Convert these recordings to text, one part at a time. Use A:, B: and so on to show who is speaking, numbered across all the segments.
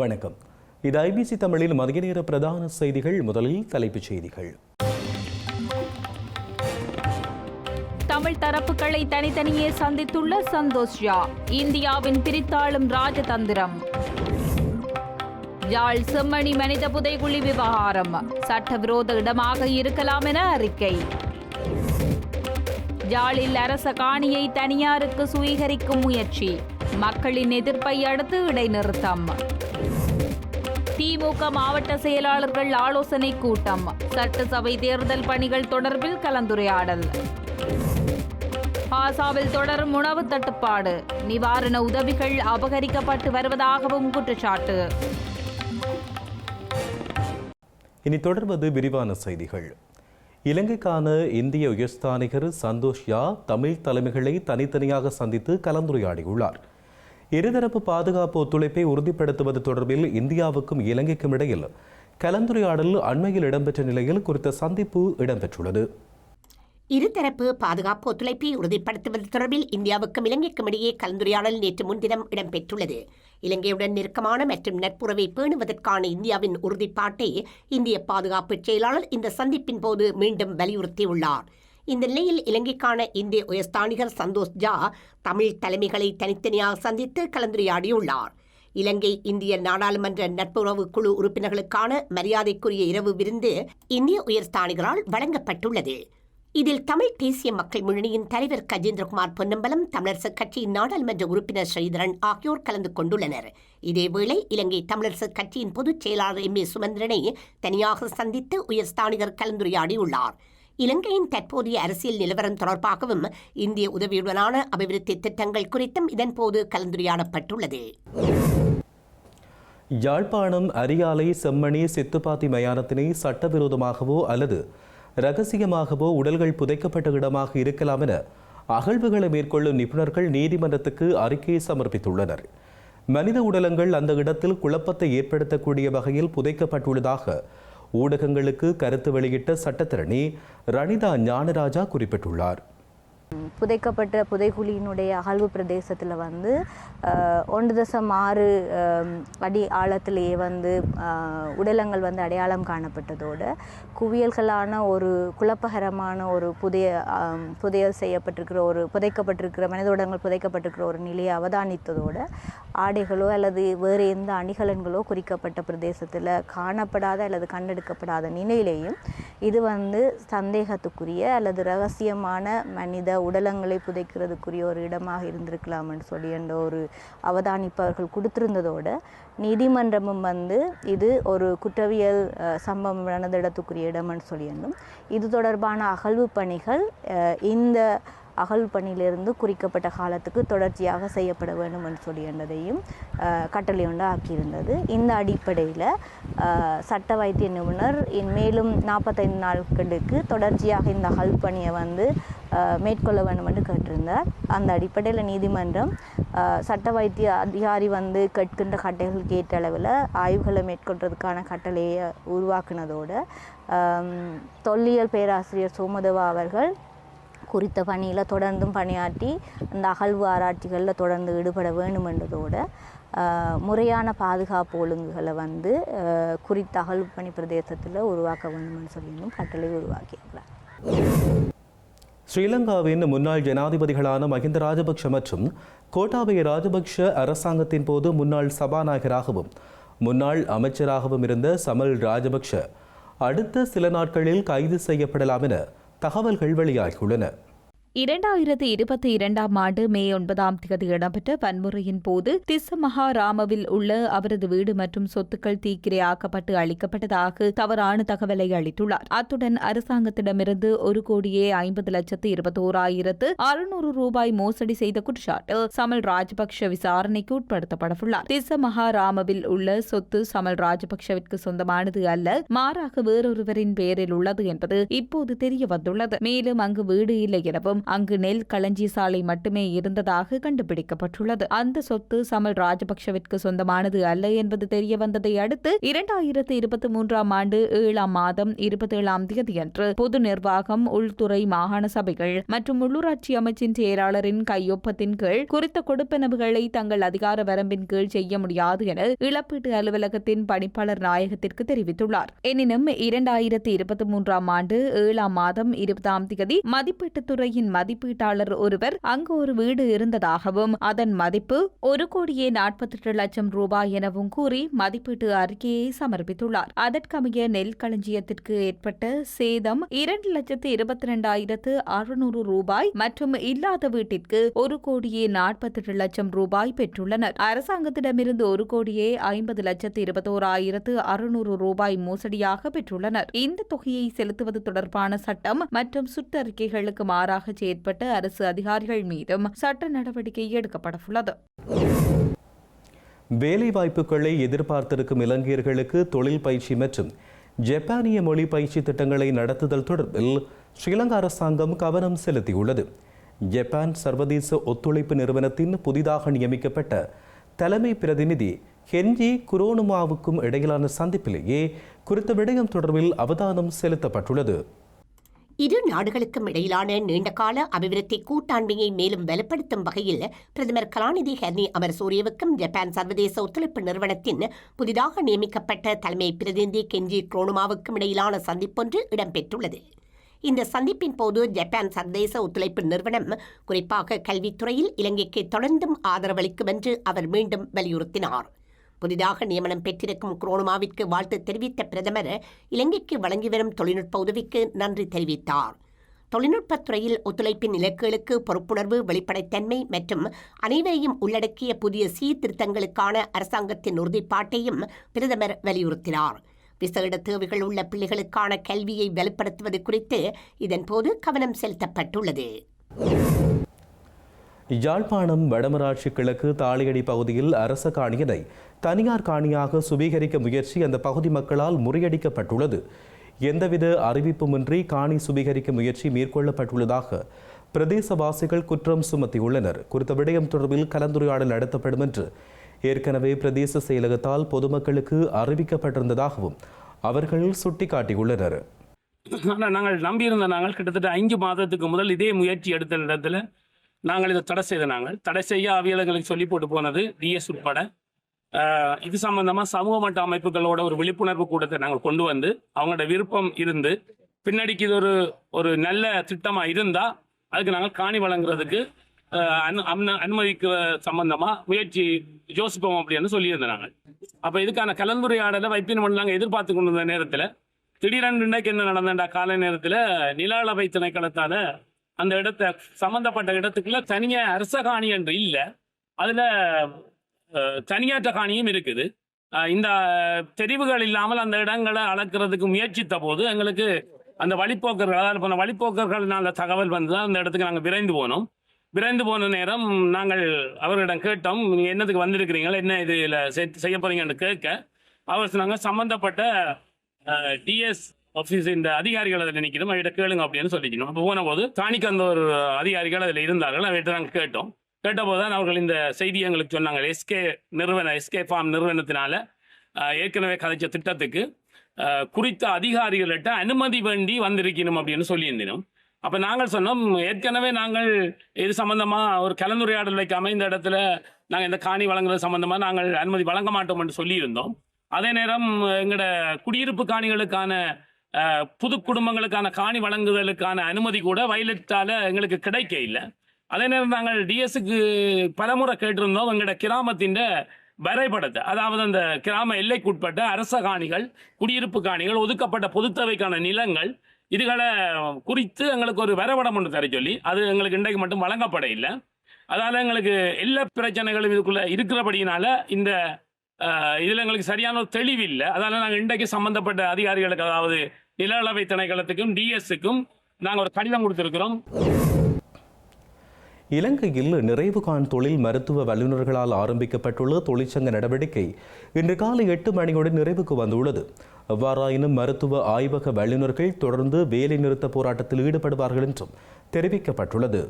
A: வணக்கம். இது ஐபிசி தமிழில் மதிய நேர பிரதான செய்திகள் முதலில் தலைப்புச் செய்திகள்.
B: தமிழ் தரப்புகளை தனித்தனியே சந்தித்துள்ள சந்தோஷ் ஜா இந்தியாவின் பிரித்தாளும் ராஜதந்திரம். யாழ் செம்மணி மனித புதைகுழி விவகாரம் சட்டவிரோத இடமாக இருக்கலாம் என அறிக்கை. யாழில் அரச காணியை தனியாருக்கு சுவீகரிக்கும் முயற்சி மக்களின் எதிர்ப்பை அடுத்து இடைநிறுத்தம். திமுக மாவட்ட செயலாளர்கள் ஆலோசனை கூட்டம். சட்டசபை தேர்தல் பணிகள் தொடர்பில் கலந்துரையாடல். பாசாவில் தொடரும் உணவு தட்டுப்பாடு. நிவாரண உதவிகள் அபகரிக்கப்பட்டு வருவதாகவும் குற்றச்சாட்டு.
A: இனி தொடர்வது விரிவான செய்திகள். இலங்கைக்கான இந்திய உயர்ஸ்தானிகர் சந்தோஷ் யா தமிழ் தலைமைகளை தனித்தனியாக சந்தித்து கலந்துரையாடியுள்ளார். இருதரப்பு பாதுகாப்பு ஒத்துழைப்பை உறுதிப்படுத்துவது தொடர்பில் இந்தியாவுக்கும் இலங்கைக்கும் இடையில் கலந்துரையாடல் அண்மையில் இடம்பெற்ற நிலையில் குறித்த சந்திப்பு இடம்பெற்றுள்ளது.
C: இருதரப்பு பாதுகாப்பு ஒத்துழைப்பை உறுதிப்படுத்துவது தொடர்பில் இந்தியாவுக்கும் இலங்கைக்கும் இடையே கலந்துரையாடல் நேற்று முன்தினம் இடம்பெற்றுள்ளது. இலங்கையுடன் நெருக்கமான மற்றும் நட்புறவை பேணுவதற்கான இந்தியாவின் உறுதிப்பாட்டை இந்திய பாதுகாப்பு செயலாளர் இந்த சந்திப்பின் போது மீண்டும் வலியுறுத்தியுள்ளார். இந்த நிலையில் இலங்கைக்கான இந்திய உயர்ஸ்தானிகர் சந்தோஷ் ஜா தமிழ் தலைமைகளை தனித்தனியாக சந்தித்து கலந்துரையாடியுள்ளார். இலங்கை இந்திய நாடாளுமன்ற நட்புறவு குழு உறுப்பினர்களுக்கான மரியாதைக்குரிய இரவு விருந்து இந்திய உயர்ஸ்தானிகரால் வழங்கப்பட்டுள்ளது. இதில் தமிழ் தேசிய மக்கள் முன்னணியின் தலைவர் கஜேந்திரகுமார் பொன்னம்பலம் தமிழரசுக் கட்சியின் நாடாளுமன்ற உறுப்பினர் ஸ்ரீதரன் ஆகியோர் கலந்து கொண்டுள்ளனர். இதேவேளை இலங்கை தமிழரசுக் கட்சியின் பொதுச் செயலாளர் எம் ஏ சுமந்திரனை தனியாக சந்தித்து உயர்ஸ்தானிகர் கலந்துரையாடியுள்ளார். இலங்கையின் தற்போதைய அரசியல் நிலவரம் தொடர்பாகவும் இந்திய உதவியுடனான அபிவிருத்தி திட்டங்கள் குறித்தும் இதன்போது கலந்துரையாடப்பட்டுள்ளது.
A: யாழ்ப்பாணம் அரியாலை செம்மணி சித்துப்பாத்தி மயானத்தினை சட்டவிரோதமாகவோ அல்லது ரகசியமாகவோ உடல்கள் புதைக்கப்பட்ட இடமாக இருக்கலாம் என அகழ்வுகளை மேற்கொள்ளும் நிபுணர்கள் நீதிமன்றத்துக்கு அறிக்கையை சமர்ப்பித்துள்ளனர். மனித உடலங்கள் அந்த இடத்தில் குழப்பத்தை ஏற்படுத்தக்கூடிய வகையில் புதைக்கப்பட்டுள்ளதாக ஊடகங்களுக்கு கருத்து வெளியிட்ட சட்டத்திரணி ரணிதா ஞானராஜா குறிப்பிட்டுள்ளார்.
D: புதைக்கப்பட்ட புதைகுழியினுடைய அகழ்வு பிரதேசத்தில் வந்து ஒன்று தசம் ஆறு அடி ஆழத்திலேயே வந்து உடலங்கள் வந்து அடையாளம் காணப்பட்டதோடு குவியல்களான ஒரு குழப்பகரமான ஒரு புதைய புதையல் செய்யப்பட்டிருக்கிற ஒரு புதைக்கப்பட்டிருக்கிற மனித உடலங்கள் புதைக்கப்பட்டிருக்கிற ஒரு நிலையை அவதானித்ததோடு ஆடைகளோ அல்லது வேறு எந்த அணிகலன்களோ குறிக்கப்பட்ட பிரதேசத்தில் காணப்படாத அல்லது கண்டெடுக்கப்படாத நிலையிலேயும் இது வந்து சந்தேகத்துக்குரிய அல்லது ரகசியமான மனித உடலங்களை புதைக்கிறதுக்குரிய ஒரு இடமாக இருந்திருக்கலாம்னு சொல்லி என்ற ஒரு அவதானிப்பவர்கள் கொடுத்திருந்ததோட கொடுத்திருந்ததோடு நீதிமன்றமும் வந்து இது ஒரு குற்றவியல் அஹ், சம்பவம் நடந்த இடத்துக்குரிய இடம்னு சொல்லியிருந்தும் இது தொடர்பான அகழ்வு பணிகள் அஹ், இந்த அகல் பணியிலிருந்து குறிக்கப்பட்ட காலத்துக்கு தொடர்ச்சியாக செய்யப்பட வேண்டும் என்று சொல்லி கட்டளை ஒன்று ஆக்கியிருந்தது. இந்த அடிப்படையில் சட்ட வைத்திய நிபுணர் இன் மேலும் நாற்பத்தைந்து நாட்களுக்கு தொடர்ச்சியாக இந்த அகல் பணியை வந்து மேற்கொள்ள வேண்டும் என்று கேட்டிருந்தார். அந்த அடிப்படையில் நீதிமன்றம் சட்ட வைத்திய அதிகாரி வந்து கேட்கின்ற கட்டளைகளுக்கு ஏற்ற அளவில் ஆய்வுகளை மேற்கொள்றதுக்கான கட்டளையை உருவாக்குனதோடு தொல்லியல் பேராசிரியர் சோமதேவா அவர்கள் குறித்த பணியில் தொடர்ந்தும் பணியாற்றி அந்த அகழ்வு ஆராய்ச்சிகளில் தொடர்ந்து ஈடுபட வேண்டுமென்றதோடு ஆஹ், முறையான பாதுகாப்பு ஒழுங்குகளை வந்து ஆஹ், குறித்த அகழ்வு பணி பிரதேசத்தில் உருவாக்க வேண்டும்னு சொல்லியும் கட்டளை உருவாக்கியிருக்கிறார்.
A: ஸ்ரீலங்காவின் முன்னாள் ஜனாதிபதிகளான மஹிந்த ராஜபக்ஷ மற்றும் கோட்டாபய ராஜபக்ஷ அரசாங்கத்தின் போது முன்னாள் சபாநாயகராகவும் முன்னாள் அமைச்சராகவும் இருந்த சமல் ராஜபக்ஷ அடுத்த சில நாட்களில் கைது செய்யப்படலாம் என தகவல்கள் வெளியாகியுள்ளன.
B: இரண்டாயிரத்து இருபத்தி இரண்டாம் ஆண்டு மே ஒன்பதாம் தேதி இடம்பெற்ற வன்முறையின் போது திஸ்ஸமஹாராமவில் உள்ள அவரது வீடு மற்றும் சொத்துக்கள் தீக்கிரையாக்கப்பட்டு அளிக்கப்பட்டதாக தவறான தகவலை அளித்துள்ளார். அத்துடன் அரசாங்கத்திடமிருந்து ஒரு கோடியே ஐம்பது லட்சத்து இருபத்தோராயிரத்து அறுநூறு ரூபாய் மோசடி செய்த குற்றச்சாட்டில் சமல் ராஜபக்ஷ விசாரணைக்கு உட்படுத்தப்படவுள்ளார். திஸ்ஸமஹாராமவில் உள்ள சொத்து சமல் ராஜபக்ஷவிற்கு சொந்தமானது அல்ல மாறாக வேறொருவரின் பெயரில் உள்ளது என்பது இப்போது தெரிய வந்துள்ளது மேலும் அங்கு வீடு இல்லை எனவும் என்றும் அங்கு நெல் களஞ்சி சாலை மட்டுமே இருந்ததாக கண்டுபிடிக்கப்பட்டுள்ளது. அந்த சொத்து சமல் ராஜபக்ஷவிற்கு சொந்தமானது அல்ல என்பது தெரிய வந்ததை அடுத்து இரண்டாயிரத்து இருபத்தி மூன்றாம் ஆண்டு ஏழாம் மாதம் இருபத்தேழாம் தேதியன்று பொது நிர்வாகம் உள்துறை மாகாண சபைகள் மற்றும் உள்ளூராட்சி அமைச்சின் செயலாளரின் கையொப்பத்தின் கீழ் குறித்த கொடுப்பனவுகளை தங்கள் அதிகார வரம்பின் கீழ் செய்ய முடியாது என இழப்பீட்டு அலுவலகத்தின் பணிப்பாளர் நாயகத்திற்கு தெரிவித்துள்ளார். எனினும் இரண்டாயிரத்தி இருபத்தி மூன்றாம் ஆண்டு ஏழாம் மாதம் இருபதாம் தேதி மதிப்பீட்டுத் துறையின் மதிப்பீட்டாளர் ஒருவர் அங்கு ஒரு வீடு இருந்ததாகவும் அதன் மதிப்பு ஒரு கோடியே நாற்பத்தெட்டு லட்சம் ரூபாய் எனவும் கூறி மதிப்பீட்டு அறிக்கையை சமர்ப்பித்துள்ளார். அதற்கமைய நெல் களஞ்சியத்திற்கு ஏற்பட்ட சேதம் இரண்டு லட்சத்து இருபத்தி இரண்டாயிரத்து அறுநூறு ரூபாய் மற்றும் இல்லாத வீட்டிற்கு ஒரு கோடியே நாற்பத்தெட்டு லட்சம் ரூபாய் பெற்றுள்ளனர். அரசாங்கத்திடமிருந்து ஒரு கோடியே ஐம்பது லட்சத்து இருபத்தோராயிரத்து அறுநூறு ரூபாய் மோசடியாக பெற்றுள்ளனர். இந்த தொகையை செலுத்துவது தொடர்பான சட்டம் மற்றும் சுற்றறிக்கைகளுக்கு மாறாக செயற்பட்ட அரசு அதிகாரிகள் மீதும் சட்ட நடவடிக்கை எடுக்கப்படவுள்ளது.
A: வேலைவாய்ப்புகளை எதிர்பார்த்திருக்கும் இலங்கையர்களுக்கு தொழில் பயிற்சி மற்றும் ஜப்பானிய மொழி பயிற்சி திட்டங்களை நடத்துதல் தொடர்பில் ஸ்ரீலங்கா அரசாங்கம் கவனம் செலுத்தியுள்ளது. ஜப்பான் சர்வதேச ஒத்துழைப்பு நிறுவனத்தின் புதிதாக நியமிக்கப்பட்ட தலைமை பிரதிநிதி ஹென்ஜி குரோனுமாவுக்கும் இடையிலான சந்திப்பிலேயே குறித்த விடயம் தொடர்பில் அவதானம் செலுத்தப்பட்டுள்ளது.
C: இரு நாடுகளுக்கும் இடையிலான நீண்டகால அபிவிருத்தி கூட்டாண்மையை மேலும் வலுப்படுத்தும் வகையில் பிரதமர் கலாநிதி ஹெர்னி அமர்சூரியவுக்கும் ஜப்பான் சர்வதேச ஒத்துழைப்பு நிறுவனத்தின் புதிதாக நியமிக்கப்பட்ட தலைமை பிரதிநிதி கெஞ்சி குரோனுமாவுக்கும் இடையிலான சந்திப்பொன்று இடம்பெற்றுள்ளது. இந்த சந்திப்பின் போது ஜப்பான் சர்வதேச ஒத்துழைப்பு நிறுவனம் குறிப்பாக கல்வித்துறையில் இலங்கைக்கு தொடர்ந்தும் ஆதரவளிக்கும் என்று அவர் மீண்டும் வலியுறுத்தினார். புதிதாக நியமனம் பெற்றிருக்கும் குரோனுமாவிற்கு வாழ்த்து தெரிவித்த பிரதமர் இலங்கைக்கு வழங்கி வரும் தொழில்நுட்ப உதவிக்கு நன்றி தெரிவித்தார். தொழில்நுட்பத் துறையில் ஒத்துழைப்பின் இலக்குகளுக்கு பொறுப்புணர்வு வெளிப்படைத்தன்மை மற்றும் அனைவரையும் உள்ளடக்கிய புதிய சீர்திருத்தங்களுக்கான அரசாங்கத்தின் உறுதிப்பாட்டையும் பிரதமர் வலியுறுத்தினார். விசேட தேவைகள் உள்ள பிள்ளைகளுக்கான கல்வியை வலுப்படுத்துவது குறித்து இதன்போது கவனம் செலுத்தப்பட்டுள்ளது.
A: யாழ்ப்பாணம் வடமராட்சி கிழக்கு தாளியடி பகுதியில் அரச காணியினை தனியார் காணியாக சுபீகரிக்க முயற்சி அந்த பகுதி மக்களால் முறியடிக்கப்பட்டுள்ளது. எந்தவித அறிவிப்புமின்றி காணி சுபீகரிக்க முயற்சி மேற்கொள்ளப்பட்டுள்ளதாக பிரதேசவாசிகள் குற்றம் சுமத்தியுள்ளனர். குறித்த விடயம் தொடர்பில் கலந்துரையாடல் நடத்தப்படும் என்று ஏற்கனவே பிரதேச செயலகத்தால் பொதுமக்களுக்கு அறிவிக்கப்பட்டிருந்ததாகவும் அவர்கள் சுட்டிக்காட்டியுள்ளனர்.
E: ஆனால் நாங்கள் நம்பியிருந்த நாங்கள் கிட்டத்தட்ட ஐந்து மாதத்துக்கு முதல் இதே முயற்சி எடுத்த இடத்துல நாங்கள் இதை தடை செய்த நாங்கள். தடை செய்ய அவியலங்களுக்கு சொல்லி போட்டு போனது டிஎஸ் உட்பட. இது சம்பந்தமாக சமூக மட்ட அமைப்புகளோட ஒரு விழிப்புணர்வு கூட்டத்தை நாங்கள் கொண்டு வந்து அவங்களோட விருப்பம் இருந்து பின்னாடிக்கு இது ஒரு ஒரு நல்ல திட்டமாக இருந்தால் அதுக்கு நாங்கள் காணி வழங்குறதுக்கு அனு அனு- அனுமதிக்க சம்பந்தமாக முயற்சி யோசிப்போம் அப்படின்னு சொல்லியிருந்தோம் நாங்கள். அப்போ இதுக்கான கலந்துரையாடலை வைப்பின் நாங்கள் எதிர்பார்த்து கொண்டு இருந்த நேரத்தில் திடீரென்று இன்றைக்கு என்ன நடந்தா காலை நேரத்தில் நில அளவை திணைக்களத்தால அந்த இடத்த சம்பந்தப்பட்ட இடத்துக்குள்ள தனியாக அரச காணி என்று இல்லை. அதில் தனியாற்ற காணியும் இருக்குது. இந்த தெரிவுகள் இல்லாமல் அந்த இடங்களை அளக்கிறதுக்கு முயற்சித்த போது எங்களுக்கு அந்த வழிப்போக்கர்கள் அதாவது இப்போ வழிப்போக்கர்கள்னால தகவல் வந்து தான் அந்த இடத்துக்கு நாங்கள் விரைந்து போனோம். விரைந்து போன நேரம் நாங்கள் அவர்களிடம் கேட்டோம் நீங்கள் என்னதுக்கு வந்திருக்கிறீங்களா என்ன இதில் செய்ய போறீங்கன்னு கேட்க அவர் சொன்னாங்க சம்மந்தப்பட்ட டிஎஸ் ஆஃபீஸ் இந்த அதிகாரிகள் அதில் நிற்கணும் அவர்கிட்ட கேளுங்க அப்படின்னு சொல்லிக்கணும். அப்போ போன போது தானிக்கு அந்த ஒரு அதிகாரிகள் அதில் இருந்தார்கள். அவர்கிட்ட நாங்கள் கேட்டோம். கேட்டபோது தான் அவர்கள் இந்த செய்தி எங்களுக்கு சொன்னாங்க. எஸ்கே நிறுவன எஸ்கே ஃபார்ம் நிறுவனத்தினால ஏற்கனவே கதைச்ச திட்டத்துக்கு குறித்த அதிகாரிகள்கிட்ட அனுமதி வேண்டி வந்திருக்கணும் அப்படின்னு சொல்லியிருந்தோம். அப்போ நாங்கள் சொன்னோம் ஏற்கனவே நாங்கள் இது சம்மந்தமாக ஒரு கலந்துரையாடல் வைக்காம இந்த இடத்துல நாங்கள் இந்த காணி வழங்குறது சம்மந்தமாக நாங்கள் அனுமதி வழங்க மாட்டோம் என்று சொல்லியிருந்தோம். அதே நேரம் எங்களோட குடியிருப்பு காணிகளுக்கான புது குடும்பங்களுக்கான காணி வழங்குதலுக்கான அனுமதி கூட வயலட்டால் எங்களுக்கு கிடைக்க இல்லை. அதே நேரம் நாங்கள் டிஎஸ்க்கு பலமுறை கேட்டிருந்தோம் எங்களோட கிராமத்தின் வரைபடத்தை. அதாவது அந்த கிராம எல்லைக்குட்பட்ட அரச காணிகள் குடியிருப்பு காணிகள் ஒதுக்கப்பட்ட பொதுத்தவைக்கான நிலங்கள் இதுகளை குறித்து எங்களுக்கு ஒரு வரைபடம் ஒன்று தர சொல்லி அது எங்களுக்கு இன்றைக்கு மட்டும் வழங்கப்பட இல்லை அதனால் எங்களுக்கு எல்லா பிரச்சனைகளும் இதுக்குள்ளே இருக்கிறபடியினால இந்த இதில் எங்களுக்கு சரியான ஒரு தெளிவு இல்லை அதனால் நாங்கள் இன்றைக்கு சம்பந்தப்பட்ட அதிகாரிகளுக்கு அதாவது நில அளவை திணைக்களத்துக்கும் டிஎஸ்க்கும் நாங்கள் ஒரு கடிதம் கொடுத்திருக்கிறோம்.
A: இலங்கையில் நிறைவு காண் தொழில் மருத்துவ வல்லுநர்களால் ஆரம்பிக்கப்பட்டுள்ள தொழிற்சங்க நடவடிக்கை இன்று காலை எட்டு மணியுடன் நிறைவுக்கு வந்துள்ளது. எவ்வாறாயினும் மருத்துவ ஆய்வக வல்லுநர்கள் தொடர்ந்து வேலைநிறுத்த போராட்டத்தில் ஈடுபடுவார்கள் என்றும் தெரிவிக்கப்பட்டுள்ளது.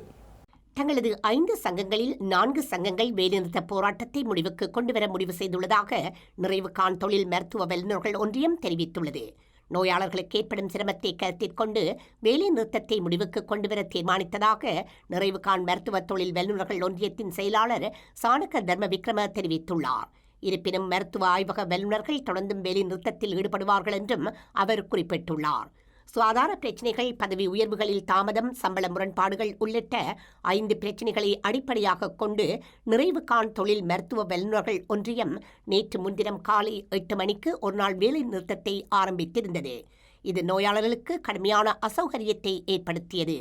C: தங்களது ஐந்து சங்கங்களில் நான்கு சங்கங்கள் வேலைநிறுத்த போராட்டத்தை முடிவுக்கு கொண்டுவர முடிவு செய்துள்ளதாக நிறைவுகான் தொழில் மருத்துவ வல்லுநர்கள் ஒன்றியம் தெரிவித்துள்ளது. நோயாளர்களுக்கு ஏற்படும் சிரமத்தை கருத்தில் கொண்டு வேலை நிறுத்தத்தை முடிவுக்கு கொண்டுவர தீர்மானித்ததாக நிறைவுகான் மருத்துவ தொழில் வல்லுநர்கள் ஒன்றியத்தின் செயலாளர் சாணக்க தர்ம விக்ரம தெரிவித்துள்ளார். இருப்பினும் மருத்துவ ஆய்வக வல்லுநர்கள் தொடர்ந்தும் வேலை நிறுத்தத்தில் ஈடுபடுவார்கள் என்றும் அவர் குறிப்பிட்டுள்ளார். சுகாதார பிரச்சினைகள் பதவி உயர்வுகளில் தாமதம் சம்பள முரண்பாடுகள் உள்ளிட்ட ஐந்து பிரச்சினைகளை அடிப்படையாக கொண்டு நிறைவுகான் தொழில் மருத்துவ வல்லுநர்கள் ஒன்றியம் நேற்று முன்தினம் காலை எட்டு மணிக்கு ஒருநாள் வேலை நிறுத்தத்தை ஆரம்பித்திருந்தது. இது நோயாளர்களுக்கு கடுமையான அசௌகரியத்தை ஏற்படுத்தியது.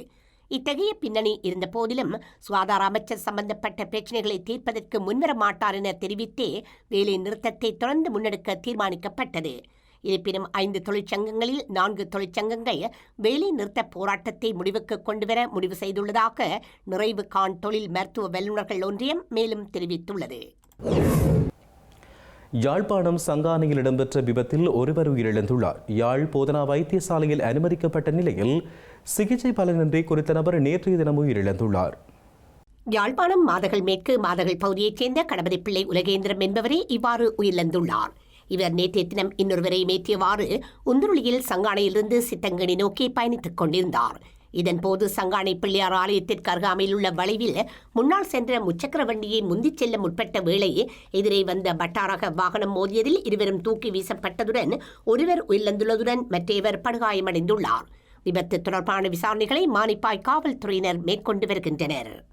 C: இத்தகைய பின்னணி இருந்த போதிலும் சுகாதார அமைச்சர் சம்பந்தப்பட்ட பிரச்சினைகளை தீர்ப்பதற்கு முன்வர மாட்டார் என தெரிவித்தே வேலை நிறுத்தத்தை தொடர்ந்து முன்னெடுக்க தீர்மானிக்கப்பட்டது. இருப்பினும் ஐந்து தொழிற்சங்கங்களில் நான்கு தொழிற்சங்கங்கள் வேலை நிறுத்த போராட்டத்தை முடிவுக்கு கொண்டுவர முடிவு செய்துள்ளதாக நிறைவு கான் தொழில் மருத்துவ வல்லுநர்கள் ஒன்றியம் மேலும் தெரிவித்துள்ளது.
A: யாழ்ப்பாணம் சங்கானையில் இடம்பெற்ற விபத்தில் ஒருவர் உயிரிழந்துள்ளார். யாழ் போதனா வைத்தியசாலையில் அனுமதிக்கப்பட்ட நிலையில் சிகிச்சை பலனின்றி குறித்த நபர் நேற்றைய தினம் உயிரிழந்துள்ளார்.
C: யாழ்ப்பாணம் மாதகள் மேற்கு மாதகள் பகுதியைச் சேர்ந்த கணபதி பிள்ளை உலகேந்திரம் என்பவரே இவ்வாறு உயிரிழந்துள்ளார். இவர் நேற்றைய தினம் இன்னொருவரை மேற்றியவாறு உந்துருளியில் சங்கானையிலிருந்து சித்தங்கனி நோக்கி பயணித்துக் கொண்டிருந்தார். இதன்போது சங்கானை பிள்ளையார் ஆலயத்திற்கு அருகாமையில் உள்ள வளைவில் முன்னால் சென்ற முச்சக்கர வண்டியை முந்திச் செல்ல முற்பட்ட வேளை எதிரே வந்த பட்டாரக வாகனம் மோதியதில் இருவரும் தூக்கி வீசப்பட்டதுடன் ஒருவர் உயிரிழந்துள்ளதுடன் மற்றவர் படுகாயமடைந்துள்ளார். விபத்து தொடர்பான விசாரணைகளை மானிப்பாய் காவல்துறையினர் மேற்கொண்டு வருகின்றனர்.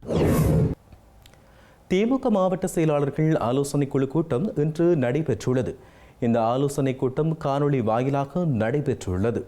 A: திமுக மாவட்ட செயலாளர்கள் ஆலோசனைக் குழு கூட்டம் இன்று நடைபெற்றுள்ளது. இந்த ஆலோசனைக் கூட்டம் காணொளி வாயிலாக நடைபெற்றுள்ளது.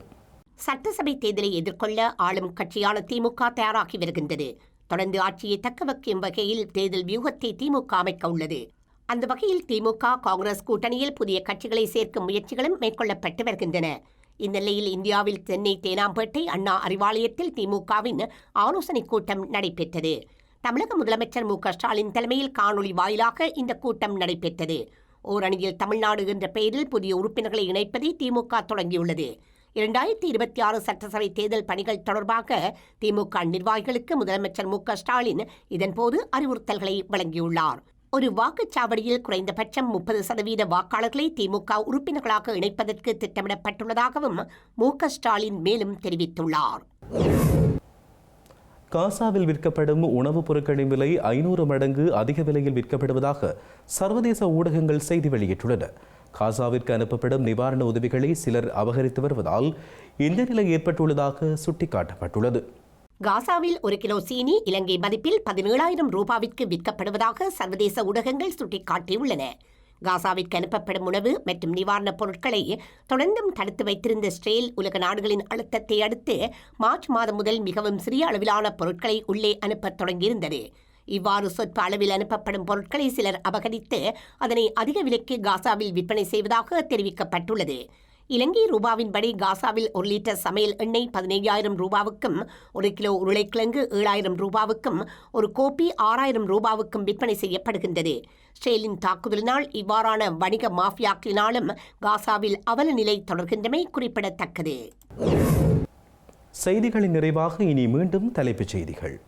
C: சட்டசபை தேர்தலை எதிர்கொள்ள ஆளும் கட்சியான திமுக தயாராகி வருகின்றது. தொடர்ந்து ஆட்சியை தக்க வைக்கும் வகையில் தேர்தல் வியூகத்தை திமுக அமைக்க உள்ளது. அந்த வகையில் திமுக காங்கிரஸ் கூட்டணியில் புதிய கட்சிகளை சேர்க்கும் முயற்சிகளும் மேற்கொள்ளப்பட்டு வருகின்றன. இந்நிலையில் இந்தியாவில் சென்னை தேனாம்பேட்டை அண்ணா அறிவாலயத்தில் திமுகவின் ஆலோசனைக் கூட்டம் நடைபெற்றது. தமிழக முதலமைச்சர் மு க ஸ்டாலின் தலைமையில் காணொலி வாயிலாக இந்த கூட்டம் நடைபெற்றது. ஓரணியில் தமிழ்நாடு என்ற பெயரில் புதிய உறுப்பினர்களை இணைப்பதை திமுக தொடங்கியுள்ளது. இரண்டாயிரத்தி இருபத்தி ஆறு சட்டசபை தேர்தல் பணிகள் தொடர்பாக திமுக நிர்வாகிகளுக்கு முதலமைச்சர் மு க ஸ்டாலின் இதன்போது அறிவுறுத்தல்களை வழங்கியுள்ளார். ஒரு வாக்குச்சாவடியில் குறைந்தபட்சம் முப்பது சதவீத வாக்காளர்களை திமுக உறுப்பினர்களாக இணைப்பதற்கு திட்டமிடப்பட்டுள்ளதாகவும் மு க ஸ்டாலின் மேலும் தெரிவித்துள்ளார்.
A: காசாவில் விற்கப்படும் உணவுப் பொருட்களின் விலை ஐநூறு மடங்கு அதிக விலையில் விற்கப்படுவதாக சர்வதேச ஊடகங்கள் செய்தி வெளியிட்டுள்ளன. காசாவிற்கு அனுப்பப்படும் நிவாரண உதவிகளை சிலர் அபகரித்து வருவதால் இந்த நிலை ஏற்பட்டுள்ளதாக சுட்டிக்காட்டப்பட்டுள்ளது.
C: காசாவில் ஒரு கிலோ சீனி இலங்கை மதிப்பில் பதினேழாயிரம் ரூபாவிற்கு விற்கப்படுவதாக சர்வதேச ஊடகங்கள் சுட்டிக்காட்டியுள்ளன. காசாவிற்கு அனுப்பப்படும் உணவு மற்றும் நிவாரணப் பொருட்களை தொடர்ந்தும் தடுத்து வைத்திருந்த இஸ்ரேல் உலக நாடுகளின் அழுத்தத்தை அடுத்து மார்ச் மாதம் முதல் மிகவும் சிறிய அளவிலான பொருட்களை உள்ளே அனுப்பத் தொடங்கியிருந்தது. இவ்வாறு சொற்ப அளவில் அனுப்பப்படும் பொருட்களை சிலர் அபகரித்து அதனை அதிக விலைக்கு காசாவில் விற்பனை செய்வதாக தெரிவிக்கப்பட்டுள்ளது. இலங்கை ரூபாவின்படி காசாவில் ஒரு லிட்டர் சமையல் எண்ணெய் பதினைஞ்சாயிரம் ரூபாவுக்கும் ஒரு கிலோ உருளைக்கிழங்கு ஏழாயிரம் ரூபாவுக்கும் ஒரு கோப்பி ஆறாயிரம் ரூபாவுக்கும் விற்பனை செய்யப்படுகின்றது. ஸ்ரேலின் தாக்குதலினால் இவ்வாறான வணிக மாஃபியாக்களினாலும் காசாவில் அவல நிலை தொடர்கின்றமை குறிப்பிடத்தக்கது.
A: செய்திகளின் நிறைவாக இனி மீண்டும் தலைப்புச் செய்திகள்.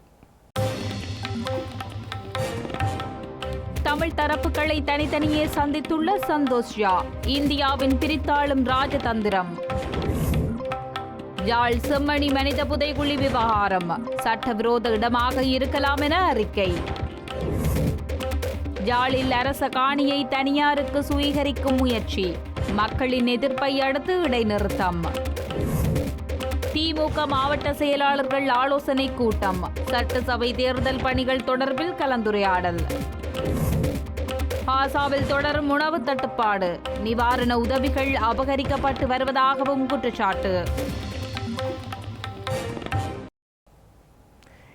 B: தமிழ் தரப்புகளை தனித்தனியே சந்தித்துள்ள சந்தோஷ் யா இந்தியாவின் பிரித்தாளும் ராஜதந்திரம். யாழ் செம்மணி மனித புதைகுழி விவகாரம் சட்டவிரோத இடமாக இருக்கலாம் என அறிக்கை. யாழில் அரச காணியை தனியாருக்கு சுவீகரிக்கும் முயற்சி. மக்களின் எதிர்ப்பை அடுத்து இடைநிறுத்தம். திமுக மாவட்ட செயலாளர்கள் ஆலோசனை கூட்டம். சட்டசபை தேர்தல் பணிகள் தொடர்பில் கலந்துரையாடல். காசாவில் தொடரும் உணவு தட்டுப்பாடு. நிவாரண உதவிகள் அபகரிக்கப்பட்டு வருவதாகவும் குற்றச்சாட்டு.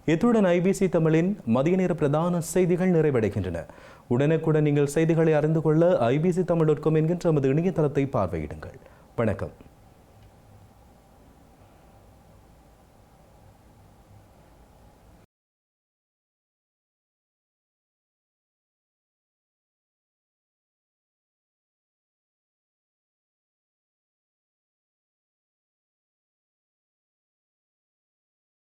A: இத்துடன் ஐபிசி தமிழின் மதிய நேர பிரதான செய்திகள் நிறைவடைகின்றன. உடனுக்குடன் நீங்கள் செய்திகளை அறிந்து கொள்ள ஐபிசி தமிழ் டாட் காம் என்கின்ற நமது இணையதளத்தை பார்வையிடுங்கள். வணக்கம்.